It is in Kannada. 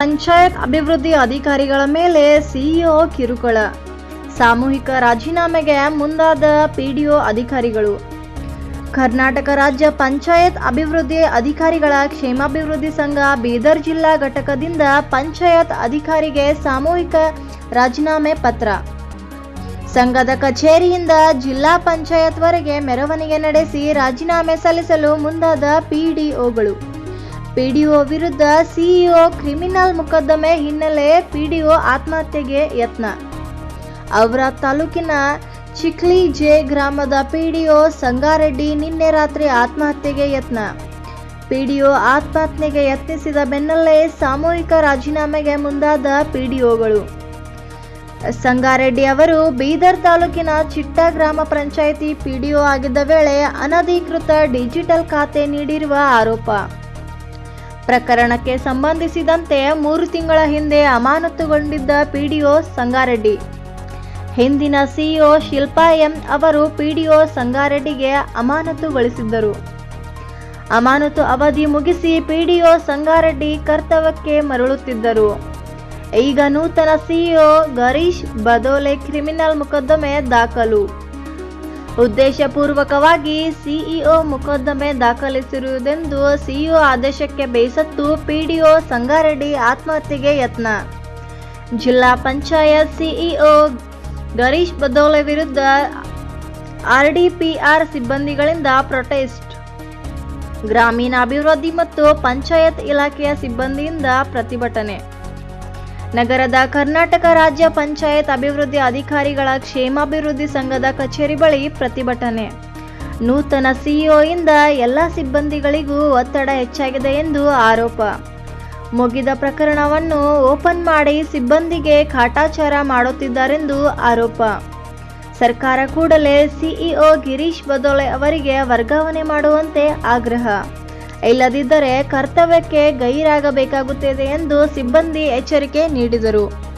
ಪಂಚಾಯತ್ ಅಭಿವೃದ್ಧಿ ಅಧಿಕಾರಿಗಳ ಮೇಲೆ ಸಿಇಒ ಕಿರುಕುಳ. ಸಾಮೂಹಿಕ ರಾಜೀನಾಮೆಗೆ ಮುಂದಾದ ಪಿಡಿಒ ಅಧಿಕಾರಿಗಳು. ಕರ್ನಾಟಕ ರಾಜ್ಯ ಪಂಚಾಯತ್ ಅಭಿವೃದ್ಧಿ ಅಧಿಕಾರಿಗಳ ಕ್ಷೇಮಾಭಿವೃದ್ಧಿ ಸಂಘ ಬೀದರ್ ಜಿಲ್ಲಾ ಘಟಕದಿಂದ ಪಂಚಾಯತ್ ಅಧಿಕಾರಿಗೆ ಸಾಮೂಹಿಕ ರಾಜೀನಾಮೆ ಪತ್ರ. ಸಂಘದ ಕಚೇರಿಯಿಂದ ಜಿಲ್ಲಾ ಪಂಚಾಯತ್ವರೆಗೆ ಮೆರವಣಿಗೆ ನಡೆಸಿ ರಾಜೀನಾಮೆ ಸಲ್ಲಿಸಲು ಮುಂದಾದ ಪಿಡಿಒಗಳು. ಪಿಡಿಒ ವಿರುದ್ಧ ಸಿಇಒ ಕ್ರಿಮಿನಲ್ ಮೊಕದ್ದಮೆ ಹಿನ್ನೆಲೆ ಪಿಡಿಒ ಆತ್ಮಹತ್ಯೆಗೆ ಯತ್ನ. ಅವರ ತಾಲೂಕಿನ ಚಿಕ್ಲಿ ಜೆ ಗ್ರಾಮದ ಪಿಡಿಒ ಸಂಗಾರೆಡ್ಡಿ ನಿನ್ನೆ ರಾತ್ರಿ ಆತ್ಮಹತ್ಯೆಗೆ ಯತ್ನ. ಪಿಡಿಒ ಆತ್ಮಹತ್ಯೆಗೆ ಯತ್ನಿಸಿದ ಬೆನ್ನಲ್ಲೇ ಸಾಮೂಹಿಕ ರಾಜೀನಾಮೆಗೆ ಮುಂದಾದ ಪಿಡಿಒಗಳು. ಸಂಗಾರೆಡ್ಡಿ ಅವರು ಬೀದರ್ ತಾಲೂಕಿನ ಚಿಟ್ಟ ಗ್ರಾಮ ಪಂಚಾಯಿತಿ ಪಿಡಿಒ ಆಗಿದ್ದ ವೇಳೆ ಅನಧಿಕೃತ ಡಿಜಿಟಲ್ ಖಾತೆ ನೀಡಿರುವ ಆರೋಪ. ಪ್ರಕರಣಕ್ಕೆ ಸಂಬಂಧಿಸಿದಂತೆ ಮೂರು ತಿಂಗಳ ಹಿಂದೆ ಅಮಾನತುಗೊಂಡಿದ್ದ ಪಿಡಿಒ ಸಂಗಾರೆಡ್ಡಿ. ಹಿಂದಿನ ಸಿಇಒ ಶಿಲ್ಪಾ ಎಂ ಅವರು ಪಿಡಿಒ ಸಂಗಾರೆಡ್ಡಿಗೆ ಅಮಾನತುಗೊಳಿಸಿದ್ದರು. ಅಮಾನತು ಅವಧಿ ಮುಗಿಸಿ ಪಿಡಿಒ ಸಂಗಾರೆಡ್ಡಿ ಕರ್ತವ್ಯಕ್ಕೆ ಮರಳುತ್ತಿದ್ದರು. ಈಗ ನೂತನ ಸಿಇಒ ಗರೀಶ್ ಬದೋಲೆ ಕ್ರಿಮಿನಲ್ ಮೊಕದ್ದಮೆ ದಾಖಲು. ಉದ್ದೇಶಪೂರ್ವಕವಾಗಿ ಸಿಇಒ ಮೊಕದ್ದಮೆ ದಾಖಲಿಸಿರುವುದೆಂದು ಸಿಇಒ ಆದೇಶಕ್ಕೆ ಬೇಸತ್ತು ಪಿಡಿಒ ಸಂಗಾರೆಡ್ಡಿ ಆತ್ಮಹತ್ಯೆಗೆ ಯತ್ನ. ಜಿಲ್ಲಾ ಪಂಚಾಯತ್ ಸಿಇಒ ಗರೀಶ್ ಬದೋಲೆ ವಿರುದ್ಧ ಆರ್ಡಿಪಿಆರ್ ಸಿಬ್ಬಂದಿಗಳಿಂದ ಪ್ರೊಟೆಸ್ಟ್. ಗ್ರಾಮೀಣಾಭಿವೃದ್ಧಿ ಮತ್ತು ಪಂಚಾಯತ್ ಇಲಾಖೆಯ ಸಿಬ್ಬಂದಿಯಿಂದ ಪ್ರತಿಭಟನೆ. ನಗರದ ಕರ್ನಾಟಕ ರಾಜ್ಯ ಪಂಚಾಯತ್ ಅಭಿವೃದ್ಧಿ ಅಧಿಕಾರಿಗಳ ಕ್ಷೇಮಾಭಿವೃದ್ಧಿ ಸಂಘದ ಕಚೇರಿ ಬಳಿ ಪ್ರತಿಭಟನೆ. ನೂತನ ಸಿಇಒಯಿಂದ ಎಲ್ಲ ಸಿಬ್ಬಂದಿಗಳಿಗೂ ಒತ್ತಡ ಹೆಚ್ಚಾಗಿದೆ ಎಂದು ಆರೋಪ. ಮುಗಿದ ಪ್ರಕರಣವನ್ನು ಓಪನ್ ಮಾಡಿ ಸಿಬ್ಬಂದಿಗೆ ಕಾಟಾಚಾರ ಮಾಡುತ್ತಿದ್ದಾರೆಂದು ಆರೋಪ. ಸರ್ಕಾರ ಕೂಡಲೇ ಸಿಇಒ ಗಿರೀಶ್ ಬದೋಳೆ ಅವರಿಗೆ ವರ್ಗಾವಣೆ ಮಾಡುವಂತೆ ಆಗ್ರಹ. ಇಲ್ಲದಿದ್ದರೆ ಕರ್ತವ್ಯಕ್ಕೆ ಗೈರಾಗಬೇಕಾಗುತ್ತದೆ ಎಂದು ಸಿಬ್ಬಂದಿ ಎಚ್ಚರಿಕೆ ನೀಡಿದರು.